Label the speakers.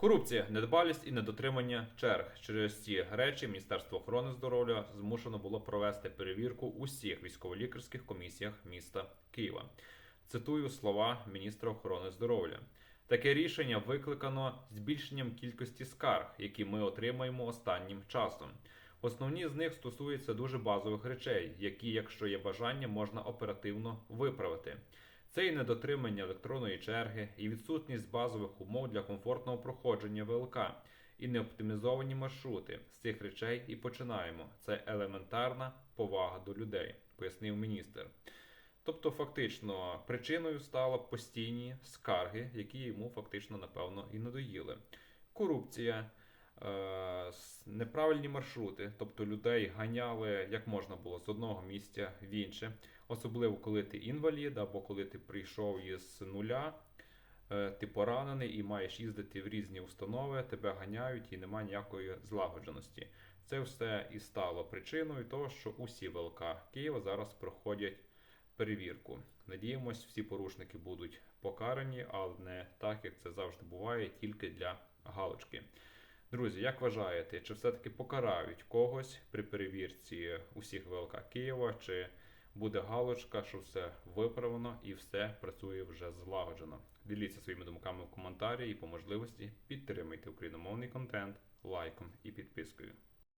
Speaker 1: Корупція, недбалість і недотримання черг. Через ці речі Міністерство охорони здоров'я змушено було провести перевірку усіх військово-лікарських комісіях міста Києва. Цитую слова міністра охорони здоров'я. Таке рішення викликано збільшенням кількості скарг, які ми отримаємо останнім часом. Основні з них стосуються дуже базових речей, які, якщо є бажання, можна оперативно виправити. Це і недотримання електронної черги, і відсутність базових умов для комфортного проходження ВЛК, і неоптимізовані маршрути. З цих речей і починаємо. Це елементарна повага до людей, пояснив міністр. Тобто, фактично, причиною стало постійні скарги, які йому фактично, напевно, і надоїли. Корупція, неправильні маршрути, тобто людей ганяли як можна було з одного місця в інше, особливо коли ти інвалід або коли ти прийшов із нуля, е, ти поранений і маєш їздити в різні установи, тебе ганяють і немає ніякої злагодженості. Це все і стало причиною того, що усі ВЛК Києва зараз проходять перевірку. Надіємось, всі порушники будуть покарані, але не так, як це завжди буває, тільки для галочки. Друзі, як вважаєте, чи все-таки покарають когось при перевірці усіх ВЛК Києва, чи буде галочка, що все виправлено і все працює вже злагоджено? Діліться своїми думками в коментарі і по можливості підтримайте україномовний контент лайком і підпискою.